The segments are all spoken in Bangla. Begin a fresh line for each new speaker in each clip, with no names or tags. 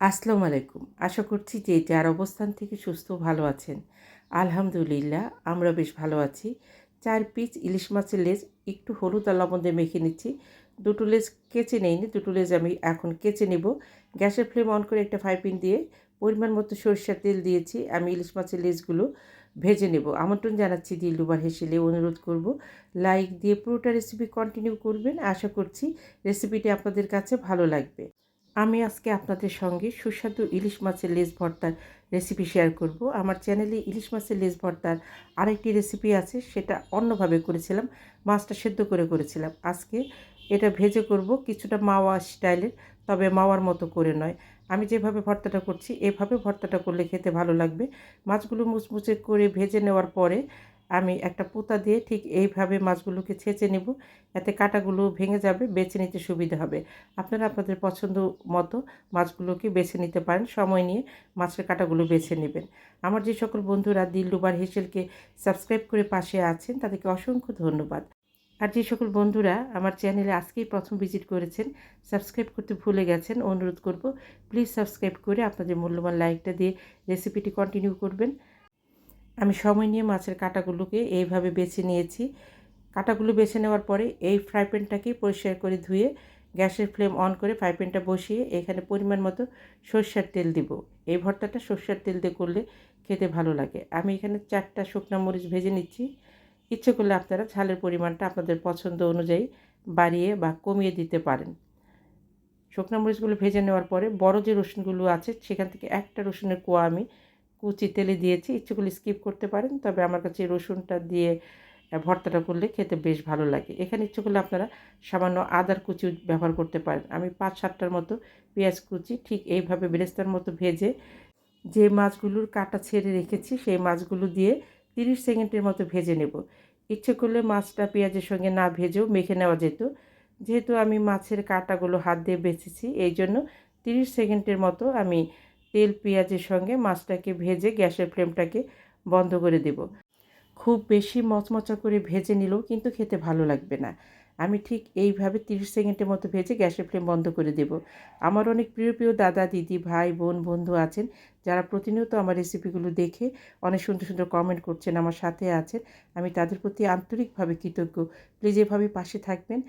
আসসালামু আলাইকুম। আশা করছি যে যার অবস্থান থেকে সুস্থ ভালো আছেন। আলহামদুলিল্লাহ, আমরা বেশ ভালো আছি। চার পিস ইলিশ মাছের লেজ, একটু হলুদ আর লবণ দিয়ে মেখে নিচ্ছি। দুটো লেজ কেচে নেইনি, দুটো লেজ আমি এখন কেচে নেব। গ্যাসের ফ্লেম অন করে একটা ফ্রাই প্যান দিয়ে পরিমাণ মতো সরিষার তেল দিয়েছি। আমি ইলিশ মাছের লেজগুলো ভেজে নেব। আমন্ত্রণ জানাচ্ছি দিলুবার হেসেলে অনুরোধ করব। লাইক দিয়ে পুরোটা রেসিপি কন্টিনিউ করবেন। আশা করছি রেসিপিটি আপনাদের কাছে ভালো লাগবে। আমি আজকে আপনাদের সঙ্গে সুস্বাদু ইলিশ মাছের লেজ ভর্তার রেসিপি শেয়ার করব। আমার চ্যানেলে ইলিশ মাছের লেজ ভর্তার আরেকটি রেসিপি আছে, সেটা অন্যভাবে করেছিলাম, মাছটা সেদ্ধ করে করেছিলাম। আজকে এটা ভেজে করব কিছুটা মাওয়া স্টাইলের, তবে মাওয়ার মতো করে নয়। আমি যেভাবে ভর্তাটা করছি, এভাবে ভর্তাটা করলে খেতে ভালো লাগবে। মাছগুলো মুচমুচে করে ভেজে নেওয়ার পরে আমি একটা পোতা দিয়ে ঠিক এইভাবে মাছগুলোকে ছেঁচে নেব। এতে কাটাগুলো ভেঙে যাবে, বেছে নিতে সুবিধা হবে। আপনারা আপনাদের পছন্দ মতো মাছগুলোকে বেছে নিতে পারেন, সময় নিয়ে মাছের কাটাগুলো বেছে নেবেন। আমার যে সকল বন্ধুরা দিলরুবার হেসেলকে সাবস্ক্রাইব করে পাশে আছেন, তাদেরকে অসংখ্য ধন্যবাদ। আর যে সকল বন্ধুরা আমার চ্যানেলে আজকেই প্রথম ভিজিট করেছেন, সাবস্ক্রাইব করতে ভুলে গেছেন, অনুরোধ করব, প্লিজ সাবস্ক্রাইব করে আপনাদের মূল্যবান লাইকটা দিয়ে রেসিপিটি কন্টিনিউ করবেন। আমি সময় নিয়ে মাছের কাটাগুলোকে এইভাবে বেছে নিয়েছি। কাটাগুলো বেছে নেওয়ার পরে এই ফ্রাই প্যানটাকেই পরিষ্কার করে ধুয়ে গ্যাসের ফ্লেম অন করে ফ্রাই প্যানটা বসিয়ে এখানে পরিমাণ মতো সর্ষের তেল দিব। এই ভর্তাটা সর্ষের তেল দিয়ে করলে খেতে ভালো লাগে। আমি এখানে চারটা শুকনো মরিচ ভেজে নিচ্ছি। ইচ্ছে করলে আপনারা ঝালের পরিমাণটা আপনাদের পছন্দ অনুযায়ী বাড়িয়ে বা কমিয়ে দিতে পারেন। শুকনো মরিচগুলো ভেজে নেওয়ার পরে বড় যে রসুনগুলো আছে সেখান থেকে একটা রসুনের কোয়া আমি কুচি তেলে দিয়েছি ইচ্ছে করলে স্কিপ করতে পারেন। তবে আমার কাছে রসুনটা দিয়ে ভর্তাটা করলে খেতে বেশ ভালো লাগে। এখানে ইচ্ছে করলে আপনারা সামান্য আদার কুচি ব্যবহার করতে পারেন। আমি পাঁচ সাতটার মতো পেঁয়াজ কুচি ঠিক এইভাবে বেরেস্তার মতো ভেজে যে মাছগুলোর কাটা ছেড়ে রেখেছি, সেই মাছগুলো দিয়ে তিরিশ সেকেন্ডের মতো ভেজে নেব। ইচ্ছে করলে মাছটা পেঁয়াজের সঙ্গে না ভেজেও মেখে নেওয়া যেত। যেহেতু আমি মাছের কাটাগুলো হাত দিয়ে বেছেছি এই জন্য তিরিশ সেকেন্ডের মতো আমি তেল পেঁয়াজের সঙ্গে মাছটাকে ভেজে গ্যাসের ফ্লেমটাকে বন্ধ করে দেব। খুব বেশি মচমচা করে ভেজে নিলেও কিন্তু খেতে ভালো লাগবে না। আমি ঠিক এইভাবে তিরিশ সেকেন্ডের মতো ভেজে গ্যাসের ফ্লেম বন্ধ করে দেব। আমার অনেক প্রিয় প্রিয় দাদা, দিদি, ভাই, বোন, বন্ধু আছেন যারা প্রতিনিয়ত আমার রেসিপিগুলো দেখে অনেক সুন্দর সুন্দর কমেন্ট করছেন, আমার সাথে আছেন। আমি তাদের প্রতি আন্তরিকভাবে কৃতজ্ঞ। প্লিজ এভাবে পাশে থাকবেন।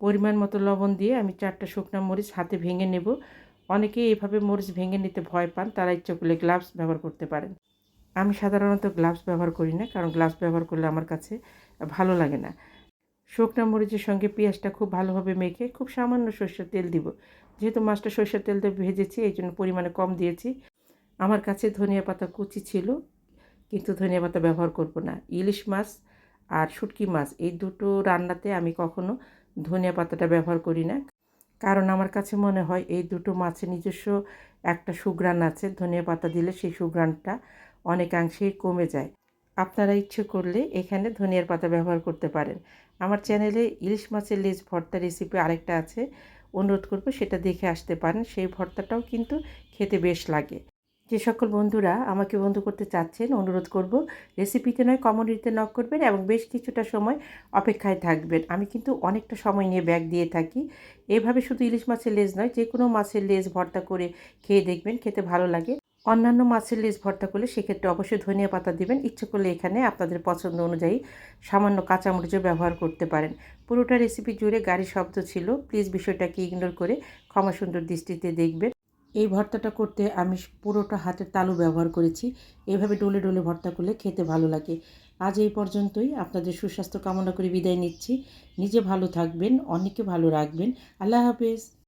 পরিমাণ মতো লবণ দিয়ে আমি চারটা শুকনা মরিচ হাতে ভেঙে নেব। অনেকে এভাবে মরিচ ভেঙে নিতে ভয় পান, তারা ইচ্ছে করলে গ্লাভস ব্যবহার করতে পারেন। আমি সাধারণত গ্লাভস ব্যবহার করি না, কারণ গ্লাভস ব্যবহার করলে আমার কাছে ভালো লাগে না। শুকনো মরিচের সঙ্গে পেঁয়াজটা খুব ভালোভাবে মেখে খুব সামান্য সর্ষের তেল দিব। যেহেতু মাছটা সর্ষের তেল দিয়ে ভেজেছি, এই জন্য পরিমাণে কম দিয়েছি। আমার কাছে ধনিয়া পাতা কুচি ছিল, কিন্তু ধনিয়া পাতা ব্যবহার করব না। ইলিশ মাছ আর শুটকি মাছ, এই দুটো রান্নাতে আমি কখনো ধনিয়া পাতাটা ব্যবহার করি না। কারণ আমার কাছে মনে হয় এই দুটো মাছের নিজস্ব একটা সুগ্রাণ আছে, ধনিয়া পাতা দিলে সেই সুগ্রাণটা অনেকাংশেই কমে যায়। আপনারা ইচ্ছে করলে এখানে ধনিয়ার পাতা ব্যবহার করতে পারেন। আমার চ্যানেলে ইলিশ মাছের লেজ ভর্তা রেসিপি আরেকটা আছে, অনুরোধ করব সেটা দেখে আসতে পারেন। সেই ভর্তাটাও কিন্তু খেতে বেশ লাগে। যে সকল বন্ধুরা আমাকে বন্ধু করতে চাচ্ছেন, অনুরোধ করব রেসিপিতে নয় কমোডিটিতে নক করবেন এবং বেশ কিছুটা সময় অপেক্ষায় থাকবেন। আমি কিন্তু অনেকটা সময় নিয়ে ব্যাগ দিয়ে থাকি। এভাবে শুধু ইলিশ মাছের লেজ নয়, যে কোনো মাছের লেজ ভর্তা করে খেয়ে দেখবেন, খেতে ভালো লাগে। অন্যান্য মাছের লেজ ভর্তা করলে সেক্ষেত্রে অবশ্যই ধনিয়া পাতা দিবেন। ইচ্ছে করলে এখানে আপনাদের পছন্দ অনুযায়ী সামান্য কাঁচামরিচও ব্যবহার করতে পারেন। পুরোটা রেসিপি জুড়ে গাড়ি শব্দ ছিল। প্লিজ বিষয়টাকে ইগনোর করে ক্ষমা সুন্দর দৃষ্টিতে দেখবেন। এই ভর্তাটা করতে আমি পুরোটা হাতের তালু ব্যবহার করেছি। এভাবে ডোলে ডোলে ভর্তা করলে খেতে ভালো লাগে। আজ এই পর্যন্তই। আপনাদের সুস্বাস্থ্য কামনা করে বিদায় নিচ্ছি। নিজে ভালো থাকবেন অনেকে ভালো রাখবেন। আল্লাহ হাফেজ।